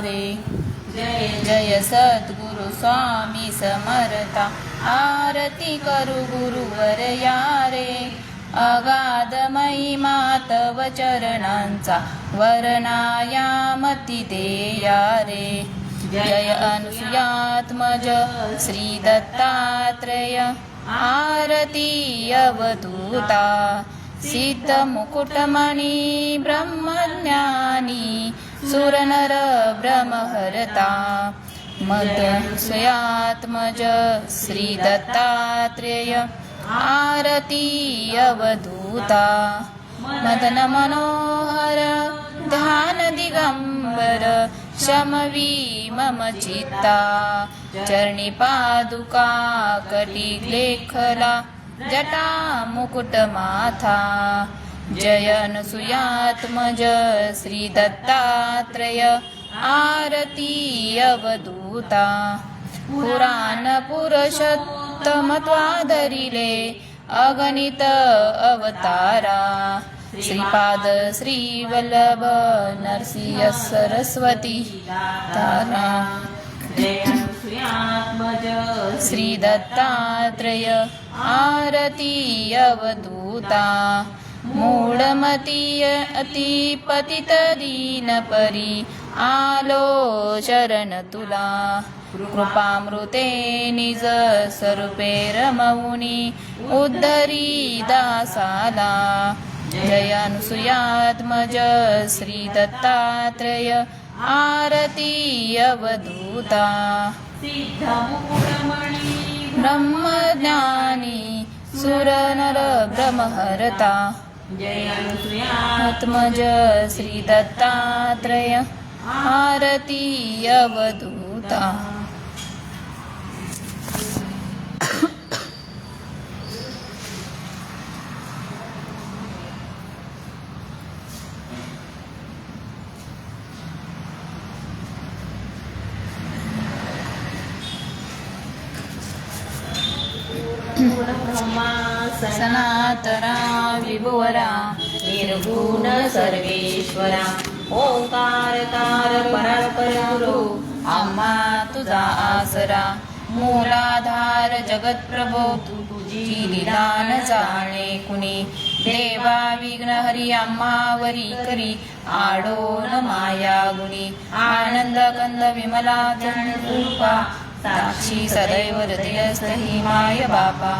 हरे। जय सद्गुरु स्वामी समर्था। आरती करू गुरुवर या रे अगाध महिमा तव चरणांचा वर्णायामती ते यारे जय अनुयात्मज श्री दत्तात्रेय। आरती अवधूता। सिद्ध ब्रह्मज्ञानी। सुरनर ब्रह्महरता मदस्वयात्मज श्री दत्तात्रेय आरती अवधूता मदन मनोहर ध्यान दिगंबर शमवी मम चित्ता चरणी पादुका कटी लेखला जटा मुकुट माथा जय अनुसुयात्मज श्री दत्तात्रय आरती अवधूता। पुराण पुरुषोत्तम त्वादरिले अगणित अवतारा। श्रीपाद श्री वल्लभ नरसिंह सरस्वती तारा। श्री दत्तात्रय मूळमतीय अवधूता अति आलो शरण तुला। कृपामृते निज स्वरूपे रमौनी उद्धरी दासाला। जयानुसुयात्मज श्री दत्तात्रय आरती अवधूता ब्रह्मज्ञानी सुरनर ब्रह्महरता। आत्मज श्री दत्तात्रय आरती अवधूता। ब्रह्मा सनातरा विभुवरा निर्गुण सर्वेश्वरा। ओंकारकार परात्पर गुरु आम्हा तुझा आसरा। मूलाधार जगत्प्रभो तुझी निदान जाणे कुणी? देवा विघ्न हरी आम्हावरी करी आडोन माया गुणी। आनंद कंद विमला रूपा साक्षी सदैव हृदयस्थ ही माय बापा।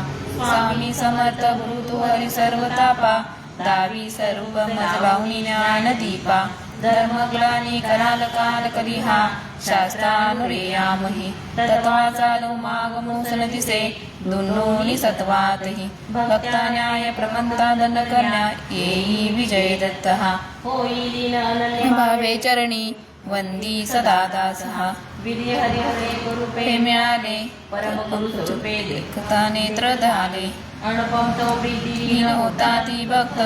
स्वामी समर्थ गुरु तू हरी सर्व तापा दावी सर्व मज भावनी ज्ञान दीपा धर्मग्लानी कराल काल कलिहा शास्त्रानुरेयामहि. तत्वा चालू मागमो दिसे दुन्नोनी सत्वातहि. भक्ता न्याय प्रमंता दंड करण्या येई विजय होईल अनन्य भावे चरणी वंदी सदा दासहा विधी हरी हरे गुरुपे हे मिळाले परम गुरु स्वरूपे देखता नेत्र झाले अनुपम तो प्रीती लीन होता ती भक्त।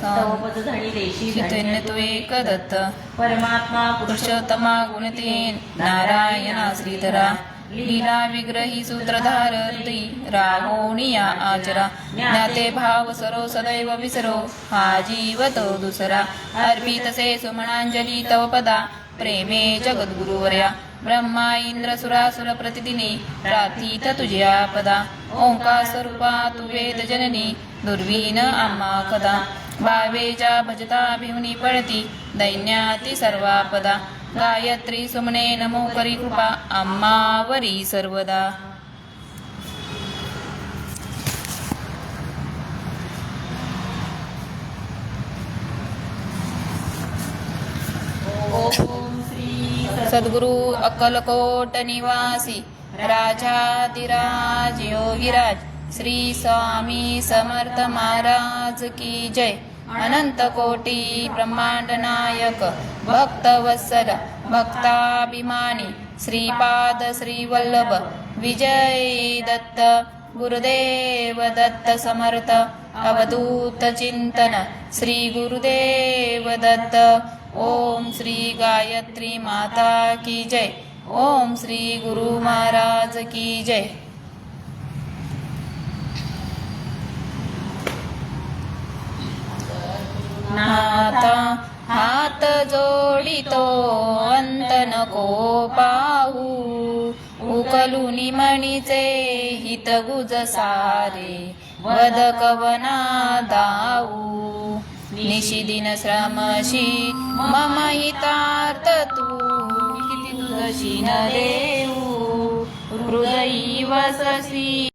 तव पद धणी देशी चितन्य तू एक दत्त परमात्मा पुरुष पुरुषोत्तमा गुणते नारायणा श्रीधरा। लीला विग्रही सूत्रधार हृदयी राहोनिया आचरा। ज्ञाते भाव सरो सदैव विसरो। हा जीव तो दुसरा। अर्पितसे सुमनांजली तव पदा। प्रेमे जगद्गुरुवर्या। ब्रह्मा इंद्र सुरासुर प्रतिदिनी प्रातीत तुझ्या पदा ओंकार स्वरूपा तू वेद जननी दुर्वीन आम्हा कदा। भावेजा भजता भिवनी पळती दैन्याती सर्वापदा। गायत्री सुमने नमो करी कृपा आम्हावरी सर्वदा। Oh. सद्गुरु अक्कलकोट निवासी राजाधिराज योगीराज श्री स्वामी समर्थ महाराज की जय. अनंत कोटी ब्रह्मांड नायक भक्तवत्सल भक्ताभिमानी श्रीपाद श्रीवल्लभ विजय दत्त गुरुदेव दत्त समर्थ अवधूत चिंतन श्री गुरुदेव दत्त ओम श्री गायत्री माता की जय। ओम श्री गुरु महाराज की जय। नाता हात जोडितो अंत नको पाहू। उकलुनी मणीचे हित गुज सारे वद कवना दाऊ निशिदिन श्रमशी मम हितार्थ तू किती तुझशी न देऊ. हृदयी वससी